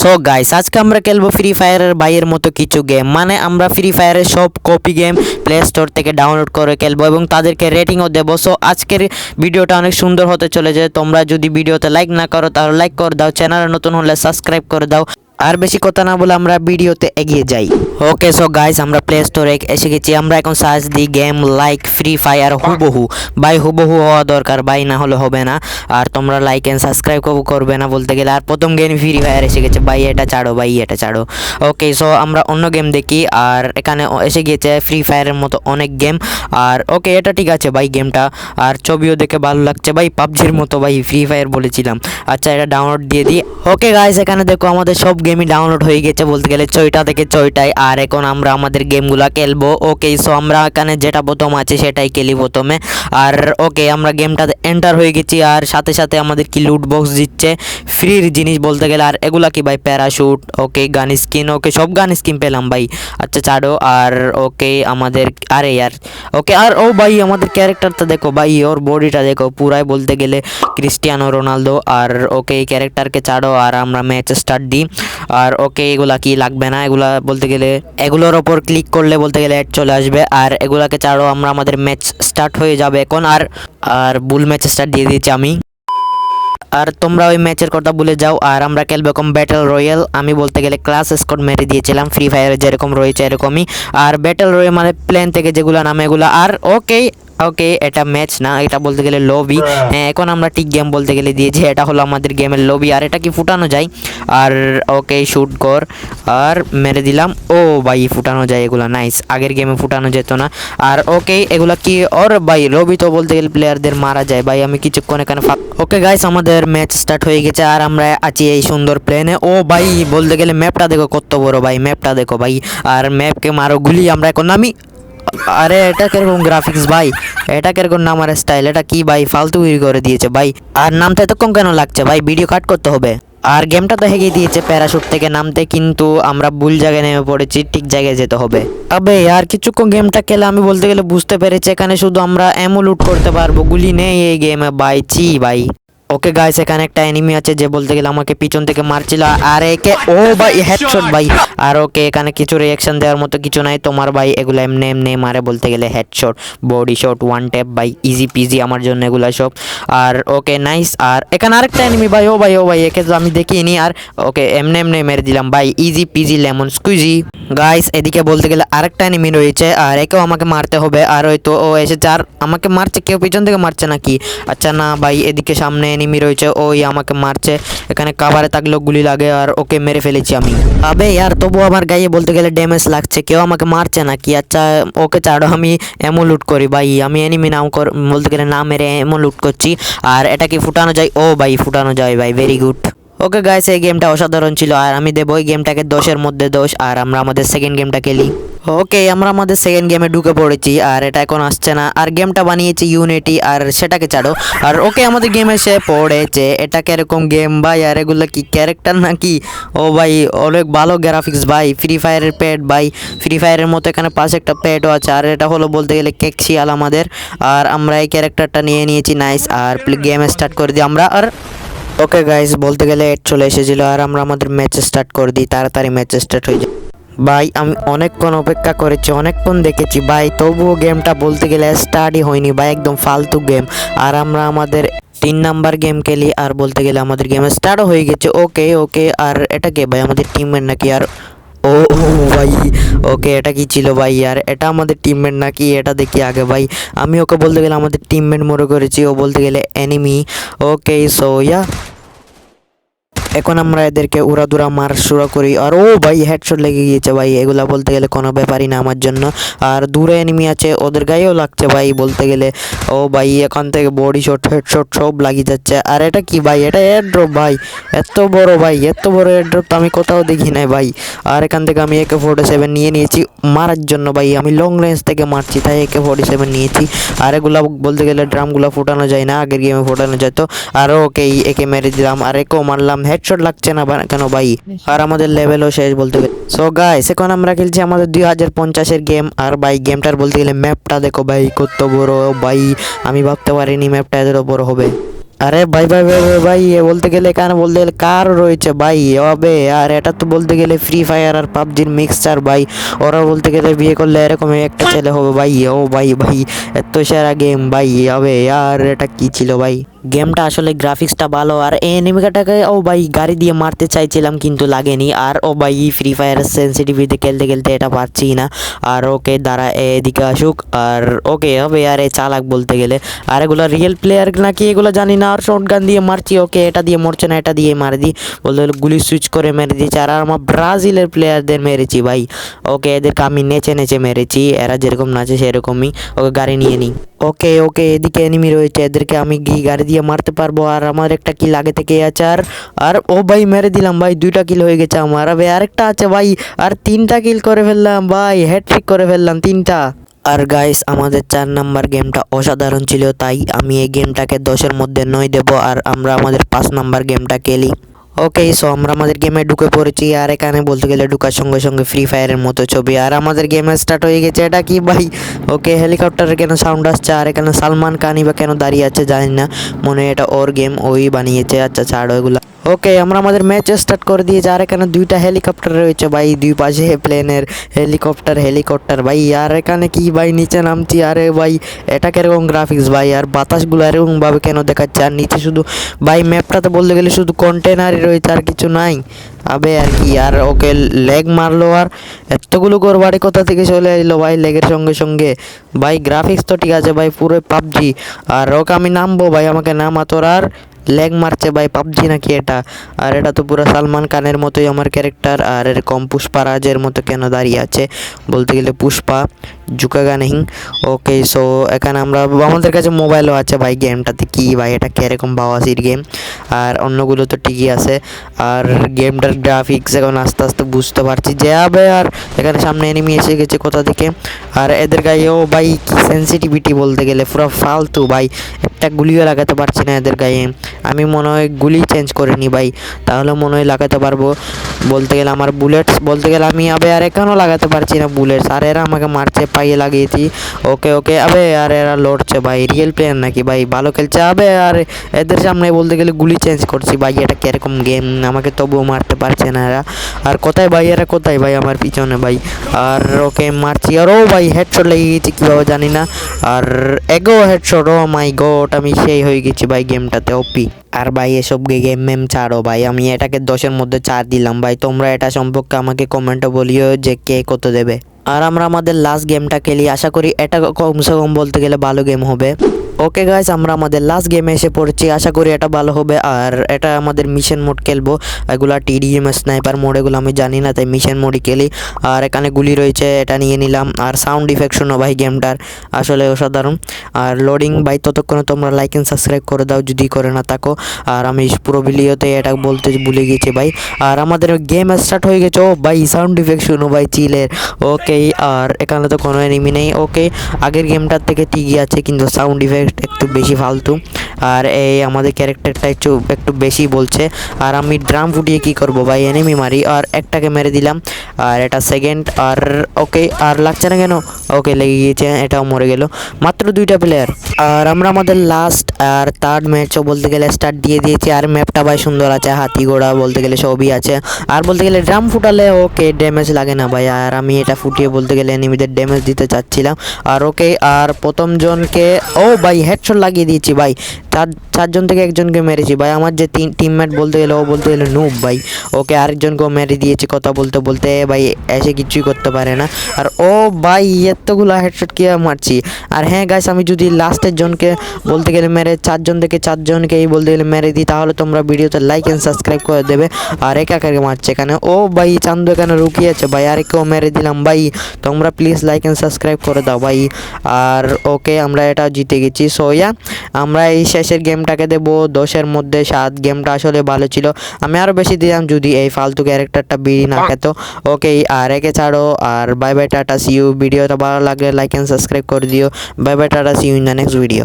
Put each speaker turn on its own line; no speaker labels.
So guys আজকে আমরা খেলব ফ্রি ফায়ারের বাইয়ের মতো কিছু গেম মানে আমরা ফ্রি ফায়ারের সব কপি গেম প্লে স্টোর থেকে ডাউনলোড করে খেলব এবং তাদেরকে রেটিংও দেবো। সো আজকের ভিডিওটা অনেক সুন্দর হতে চলেছে। তোমরা যদি ভিডিওতে লাইক না করো, তাহলে লাইক করে দাও। চ্যানেলে নতুন হলে সাবস্ক্রাইব করে দাও। আর বেশি কথা না বলে আমরা ভিডিওতে এগিয়ে যাই। ওকে সো গাইস আমরা প্লে স্টোরে এসে গেছি আমরা এখন সার্চ দিই গেম লাইক ফ্রি ফায়ার হুবহু। বাই হুবহু হওয়া দরকার। বাই না হলে হবে না। আর তোমরা লাইক এন্ড সাবস্ক্রাইব করবে না বলতে গেলে। আর প্রথম গেম ফ্রি ফায়ার এসে গেছে ভাই, এটা ছাড়ো, ভাই, এটা ছাড়ো। ওকে সো আমরা অন্য গেম দেখি। আর এখানে এসে গিয়েছে ফ্রি ফায়ারের মতো অনেক গেম আর ওকে এটা ঠিক আছে ভাই গেমটা আর ছবিও দেখে ভালো লাগছে। ভাই, পাবজির মতো ভাই ফ্রি ফায়ার বলেছিলাম। আচ্ছা এটা ডাউনলোড দিয়ে দিই। ওকে গাইস এখানে দেখো আমাদের সব গেমই ডাউনলোড হয়ে গেছে বলতে গেলে ছয়টা থেকে ছয়টায়। আর এখন আমরা আমাদের গেমগুলো খেলব। ওকে সো আমরা এখানে যেটা প্রথম আছে সেটাই খেলি প্রথমে। আর ওকে আমরা গেমটাতে এন্টার হয়ে গেছি। আর সাথে সাথে আমাদের কি লুট বক্স দিচ্ছে? ফ্রির জিনিস বলতে গেলে। আর এগুলা কি ভাই? প্যারাশুট ওকে গান স্কিন ওকে সব গান স্কিন পেলাম ভাই। আচ্ছা ছাড়ো। আর ওকে আমাদের, আরে ইয়ার ওকে আর ও ভাই, আমাদের ক্যারেক্টারটা দেখো ভাই, ওর বডিটা দেখো পুরাই বলতে গেলে ক্রিস্টিয়ানো রোনালদো আর ওকে এই ক্যারেক্টারকে ছাড়ো। আর আমরা ম্যাচ স্টার্ট দিই। আর ওকে এগুলা কি লাগবে না? এগুলা বলতে গেলে, এগুলোর ওপর ক্লিক করলে বলতে গেলে অ্যাড চলে আসবে। আর এগুলাকে ছাড়ো, আমরা আমাদের ম্যাচ স্টার্ট হয়ে যাবে এখন। আর আর বুল ম্যাচ স্টার্ট দিয়ে দিয়েছি আমি। আর তোমরা ওই ম্যাচের কথা ভুলে যাও। আর আমরা খেলব এরকম ব্যাটেল রয়্যাল আমি বলতে গেলে ক্লাস স্কোর মেরে দিয়েছিলাম। ফ্রি ফায়ারে যেরকম রয়েছে এরকমই। আর ব্যাটেল রয়্যাল মানে প্লেন থেকে যেগুলো নামে এগুলো। আর ওকে ওকে এটা ম্যাচ না এটা বলতে গেলে লবি হ্যাঁ। এখন আমরা ঠিক গেম বলতে গেলে দিয়েছি এটা হলো আমাদের গেমের লবি আর এটা কি ফুটানো যায়? আর ওকে শুট কর। আর মেরে দিলাম। ও ভাই ফুটানো যায় এগুলো নাইস আগের গেমে ফুটানো যেত না। আর ওকে এগুলা কি? ওর ভাই লবি তো বলতে গেলে প্লেয়ারদের মারা যায়। ভাই আমি কিছুক্ষণ এখানে ওকে গাইস আমাদের ম্যাচ স্টার্ট হয়ে গেছে আর আমরা আছি এই সুন্দর প্লেনে ও ভাই বলতে গেলে ম্যাপটা দেখো কত বড় ভাই ম্যাপটা দেখো ভাই। আর ম্যাপকে মারো গুলি আমরা এখন নামি। আরে এটা কীরকম গ্রাফিক্স ভাই? এটা কীরকম নামার স্টাইল এটা কি ভাই? ফালতু করে দিয়েছে ভাই। আর নামতে এতক্ষণ কেন লাগছে ভাই? ভিডিও কাট করতে হবে। আর গেমটা তো হেগে দিয়েছে প্যারাশুট থেকে। নামতে কিন্তু আমরা ভুল জায়গায় নেমে পড়েছি, ঠিক জায়গায় যেতে হবে। আবে আর কিছুক্ষণ গেমটা খেলে আমি বলতে গেলে বুঝতে পেরেছি, এখানে শুধু আমরা এমও লুট করতে পারব। গুলি নেই এই গেমে ভাই চি ভাই। ওকে গাইস এখানে একটা এনিমি আছে যে বলতে গেলে আমাকে পিছন থেকে মারছিল। আর একে ও ভাই হেডশট ভাই। আর ওকে এখানে কিছু রিয়াকশন দেওয়ার মতো কিছু নাই। তোমার ভাই এগুলো এমনি এমনি মারে বলতে গেলে headshot body shot one tap ভাই ইজি পিজি আমার জন্য এগুলো সব। আর ওকে নাইস আর এখানে আরেকটা এনিমি ভাই, ও ভাই ও ভাই, একে তো আমি দেখিনি। আর ওকে এমনি এমনি মেরে দিলাম, ভাই easy peasy lemon squeezy guys এদিকে বলতে গেলে আরেকটা এনিমি রয়েছে, আর একেও আমাকে মারতে হবে। আর ওই তো ও এসেছে, আর আমাকে মারছে কেউ পিছন থেকে মারছে নাকি? আচ্ছা না, ভাই, এদিকে সামনে এনিমি রয়েছে ওই আমাকে মারছে। এখানে কাভারে থাকলেও গুলি লাগে আর ওকে মেরে ফেলেছি আমি। আবে আর তবু আমার গায়ে বলতে গেলে ড্যামেজ লাগছে। কেউ আমাকে মারছে না কি আচ্ছা ওকে ছাড়ো, আমি এমন লুট করি, ভাই। আমি এনিমি নাম কর, বলতে গেলে না মেরে এমন লুট করছি। আর এটা কি ফুটানো যায়? ও ভাই, ফুটানো যায়, ভাই। ভেরি গুড ওকে গাইস এই গেমটা অসাধারণ ছিল, আর আমি দেবো এই গেমটাকে দশের মধ্যে দোষ আর আমরা আমাদের সেকেন্ড গেমটা খেলি। ওকে আমরা আমাদের সেকেন্ড গেমে ঢুকে পড়েছি, আর এটা এখন আসছে না। আর গেমটা বানিয়েছি ইউনিটি আর সেটাকে ছাড়ো। আর ওকে আমাদের গেম এসে পড়েছে, এটা কীরকম গেম ভাই? আর এগুলো কি ক্যারেক্টার নাকি? ও ভাই, অনেক ভালো গ্রাফিক্স ভাই ফ্রি ফায়ারের প্যাড ভাই ফ্রি ফায়ারের মতো এখানে পাশে একটা প্যাডও আছে, আর এটা হলো বলতে গেলে কেকশিয়াল আমাদের। আর আমরা এই ক্যারেক্টারটা নিয়ে নিয়েছি নাইস আর গেম স্টার্ট করে দিই আমরা, আর ওকে গাইস বলতে গেলে এড চলে এসেছিল আর আমরা আমাদের ম্যাচ স্টার্ট করে দিই, তাড়াতাড়ি ম্যাচ স্টার্ট হয়ে যায়। ভাই, আমি অনেকক্ষণ অপেক্ষা করেছি, অনেকক্ষণ দেখেছি। ভাই, তবুও গেমটা বলতে গেলে স্টার্টই হয়নি, ভাই, একদম ফালতু গেম আর আমরা আমাদের তিন নাম্বার গেম খেলি, আর বলতে গেলে আমাদের গেম স্টার্টও হয়ে গেছে। ওকে ওকে আর এটা কে ভাই, আমাদের টিমের নাকি? আর ও ভাই, ওকে এটা কি ছিল ভাই? আর এটা আমাদের টিমমেট নাকি? এটা দেখি আগে ভাই। আমি ওকে বলতে গেলে আমাদের টিমমেট মরে করেছি, ও বলতে গেলে এনিমি ওকে সো ইয়া এখন আমরা এদেরকে উড়াদুরা, মার শুরু করি। আর ও ভাই হেডশট লেগে গিয়েছে ভাই, এগুলা বলতে গেলে কোনো ব্যাপারই না আমার জন্য। আর দূরে এনিমি আছে, ওদের গায়েও লাগছে ভাই বলতে গেলে। ও ভাই, এখান থেকে বডি শট হেডশট সব লাগিয়ে যাচ্ছে। আর এটা কি ভাই? এটা এয়ারড্রপ ভাই। এত বড় ভাই, এত বড় এয়ারড্রপ তো আমি কোথাও দেখি নাই ভাই। আর এখান থেকে আমি একে ফোর্টি সেভেন নিয়ে নিয়েছি। মারার জন্য ভাই, আমি লং রেঞ্জ থেকে মারছি, তাই একে ফোর্টি সেভেন নিয়েছি। আর এগুলা বলতে গেলে ড্রামগুলো ফোটানো যায় না, আগের গেমে ফুটানো যেত আর ওকে একে মেরে দিলাম। আর একেও মারলাম হেডশট লাগছে না কেন ভাই? আর আমাদের লেভেলও শেষ বলতে গেলে। সো গাইস এখন আমরা খেলছি আমাদের দুই হাজার পঞ্চাশের গেম আর ভাই গেমটার বলতে গেলে ম্যাপটা দেখো ভাই কত বড় ভাই আমি ভাবতে পারিনি ম্যাপটা এত বড় হবে। আরে ভাই ভাই ভাই ভাই ভাই, এ বলতে গেলে এখানে বলতে গেলে কার রয়েছে ভাই হবে। আর এটা তো বলতে গেলে ফ্রি ফায়ার আর পাবজির মিক্সচার ভাই। ওরা বলতে গেলে বিয়ে করলে এরকম একটা ছেলে হবে ভাই ও ভাই ভাই, এত সেরা গেম ভাই হবে। আর এটা কি ছিল ভাই? গেমটা আসলে গ্রাফিক্সটা ভালো, আর এনিমিকাটাকে ও ভাই গাড়ি দিয়ে মারতে চাইছিলাম কিন্তু লাগেনি। আর ও ভাই ফ্রি ফায়ার সেন্সিটিভিতে খেলতে খেলতে এটা পারছি না। আর ওকে দাঁড়া, এদিকে আসুক। আর ওকে হবে, আর এ চালাক বলতে গেলে। আর এগুলো রিয়েল প্লেয়ার নাকি এগুলো জানি না। আর শর্ট গান দিয়ে মারছি, ওকে এটা দিয়ে মরছে না, এটা দিয়ে মার দিই বলতে গেলে গুলি সুইচ করে মেরে দিয়েছি। আর আমার ব্রাজিলের প্লেয়ারদের মেরেছি ভাই। ওকে এদেরকে আমি নেচে নেচে মেরেছি। এরা যেরকম নাচে সেরকমই। ওকে গাড়ি নিয়ে নিই। ওকে ওকে, এদিকে এনিমি রয়েছে। এদেরকে আমি গি গাড়ি দিয়ে মারতে পারব। আর আমার একটা কিল আগে থেকে আছে। আর আর, ও ভাই মেরে দিলাম ভাই। দুইটা কিল হয়ে গেছে আমার। আবে আরেকটা আছে ভাই। আর তিনটা কিল করে ফেললাম ভাই। হ্যাট্রিক করে ফেললাম তিনটা। আর গাইস আমাদের চার নাম্বার গেমটা অসাধারণ ছিল, তাই আমি এই গেমটাকে দশের মধ্যে নয় দেব আর আমরা আমাদের পাঁচ নাম্বার গেমটা খেলি। ওকে সো আমরা আমাদের গেমে ঢুকে পড়েছি আর এখানে বলতে গেলে ঢুকার সঙ্গে সঙ্গে ফ্রি ফায়ারের মতো ছবি। আর আমাদের গেম স্টার্ট হয়ে গেছে, এটা কি ভাই? ওকে হেলিকপ্টারের কেন সাউন্ড আসছে? আর এখানে সালমান খানই বা কেন দাঁড়িয়ে আছে জানি না, মনে হয় এটা ওর গেম ওই বানিয়েছে। আচ্ছা ছাড় ওইগুলো। ওকে, আমরা আমাদের ম্যাচ স্টার্ট করে দিয়েছি, আর এখানে দুইটা হেলিকপ্টার রয়েছে ভাই, দুই পাশে প্লেনের হেলিকপ্টার হেলিকপ্টার ভাই, আর এখানে কি ভাই, নিচে নামছি, আরে ভাই, এটা কীরকম গ্রাফিক্স ভাই, আর বাতাসগুলো এরকমভাবে কেন দেখাচ্ছে? আর নিচে শুধু, ভাই ম্যাপটাতে বলতে গেলে শুধু কন্টেনারই রয়েছে, আর কিছু নাই। আবে, আর কি, আর ওকে লেগ মারলো, আর এতগুলো গোর বাড়ি কোথা থেকে চলে এলো ভাই লেগের সঙ্গে সঙ্গে? ভাই গ্রাফিক্স তো ঠিক আছে ভাই পুরো পাবজি। আর ওকে আমি নামবো ভাই, আমাকে নামা তোর, আর লেগ মারছে ভাই, পাবজি নাকি এটা? আর এটা তো পুরো সালমান খানের মতোই আমার ক্যারেক্টার আর এরকম পুষ্পা রাজের মতো কেন দাঁড়িয়ে আছে? বলতে গেলে পুষ্পা জুকাগা নেই ওকে সো এখানে আমরা, আমাদের কাছে মোবাইলও আছে ভাই গেমটাতে কী ভাই, এটা কীরকম বাওয়াসির গেম আর অন্যগুলো তো ঠিকই আছে। আর গেমটার গ্রাফিক্স এখন আস্তে আস্তে বুঝতে পারছি। যে হবে আর এখানে সামনে এনিমি এসে গেছে কোথা থেকে? আর এদের গায়েও ভাই কি সেন্সিটিভিটি বলতে গেলে, পুরো ফালতু ভাই। একটা গুলিও লাগাতে পারছি না এদের গায়ে। আমি মনে হয় গুলি চেঞ্জ করে নিই ভাই। তাহলে মনে হয় লাগাতে পারব। বলতে গেলে আমার বুলেটস বলতে গেলে আমি আবে আর এখানেও লাগাতে পারছি না বুলেটস আর এরা আমাকে মারছে পাইয়ে লাগিয়েছি। ওকে ওকে, আবে আর এরা লড়ছে ভাই। রিয়েল প্লেয়ার নাকি ভাই? ভালো খেলছে আবে। আর এদের সামনে বলতে গেলে গুলি চেঞ্জ করছি, ভাই, এটা কীরকম গেম আমাকে তবুও মারতে পারছে না এরা। আর কোথায় ভাই, এরা কোথায় ভাই আমার পিছনে ভাই? আর ওকে মারছি। আর ও ভাই হেডশট লেগে গেছি কীভাবে জানি না। আর এগো হেডশট ও মাই গড আমি সেই হয়ে গেছি ভাই গেমটাতে ওপি আর ভাই, এসব গেম মেম ছাড়ো ভাই, আমি এটাকে দশের মধ্যে চার দিলাম ভাই। তোমরা এটা সম্পর্কে আমাকে কমেন্টে বলিও যে কে কত দেবে। আর আমরা আমাদের লাস্ট গেমটা খেলি। আশা করি এটা কমসে কম বলতে গেলে ভালো গেম হবে। ওকে গাইজ আমরা আমাদের লাস্ট গেমে এসে পড়ছি। আশা করি এটা ভালো হবে। আর এটা আমাদের মিশন মোড খেলব। এগুলা টিডিএম স্নাইপার মোড এগুলো আমি জানি না, তাই মিশন মোডই খেলি। আর এখানে গুলি রয়েছে, এটা নিয়ে নিলাম। আর সাউন্ড ইফেক্ট শোনো ভাই গেমটার আসলে অসাধারণ। আর লোডিং ভাই, ততক্ষণে তোমরা লাইক অ্যান্ড সাবস্ক্রাইব করে দাও, যদি করে না থাকো। আর আমি পুরো ভিডিওতে এটা বলতে ভুলে গেছি ভাই। আর আমাদের গেম স্টার্ট হয়ে গেছে। ও ভাই সাউন্ড ইফেক্ট শুনো ভাই চিলের ওকে আর এখানে তো কোনো এনিমি নেই। ওকে আগের গেমটার থেকে ঠিকই আছে, কিন্তু সাউন্ড ইফেক্ট একটু বেশি ফালতু। আর এই আমাদের ক্যারেক্টারটা একটু একটু বেশি বলছে। আর আমি ড্রাম ফুটিয়ে কি করব ভাই? এনিমি মারি, আর একটাকে মেরে দিলাম। আর এটা সেকেন্ড আর ওকে, আর লাগছে না কেন? ওকে লেগে গিয়েছে, এটাও মরে গেল। মাত্র দুইটা প্লেয়ার আর আমরা আমাদের লাস্ট আর থার্ড ম্যাচও বলতে গেলে স্টার্ট দিয়ে দিয়েছি। আর ম্যাপটা ভাই সুন্দর আছে, হাতি ঘোড়া বলতে গেলে সবই আছে। আর বলতে গেলে ড্রাম ফুটালে ওকে ড্যামেজ লাগে না ভাই। আর আমি এটা ফুটিয়ে বলতে গেলে এনিমিদের ড্যামেজ দিতে চাচ্ছিলাম। আর ওকে, আর প্রথম জনকে ও ভাই হেডশট লাগিয়ে দিয়েছি ভাই। চার, চারজন থেকে একজনকে মেরেছি। ভাই, আমার যে তিন টিমমেট বলতে গেলে, ও বলতে গেলে নুব ভাই। ওকে আরেকজনকেও মেরে দিয়েছি কথা বলতে বলতে। ভাই, এসে কিছুই করতে পারে না। আর ও, ভাই, এতগুলো হেডশট কে মারছি? আর হ্যাঁ গাইস আমি যদি লাস্টের জনকে বলতে গেলে মেরে, চারজন থেকে চারজনকেই বলতে গেলে মেরে দিই, তাহলে তোমরা ভিডিওতে লাইক অ্যান্ড সাবস্ক্রাইব করে দেবে। আর একা একাকে মারছে এখানে ও, ভাই, চান্দু এখানে রুকিয়েছে? ভাই, আর কেউ মেরে দিলাম, ভাই। তোমরা প্লিজ লাইক অ্যান্ড সাবস্ক্রাইব করে দাও, ভাই। আর ওকে আমরা এটা জিতে গেছি। সোয়া আমরা এই শেষের গেমটাকে দেবো দশের মধ্যে সাত গেমটা আসলে ভালো ছিল। আমি আরও বেশি দিতাম যদি এই ফালতু ক্যারেক্টারটা বিড়ি না খেত। ওকে আর একে ছাড়ো আর bye bye tata see you ভিডিওটা ভালো লাগলে লাইক অ্যান্ড সাবস্ক্রাইব করে দিও। Bye bye tata see you in the next video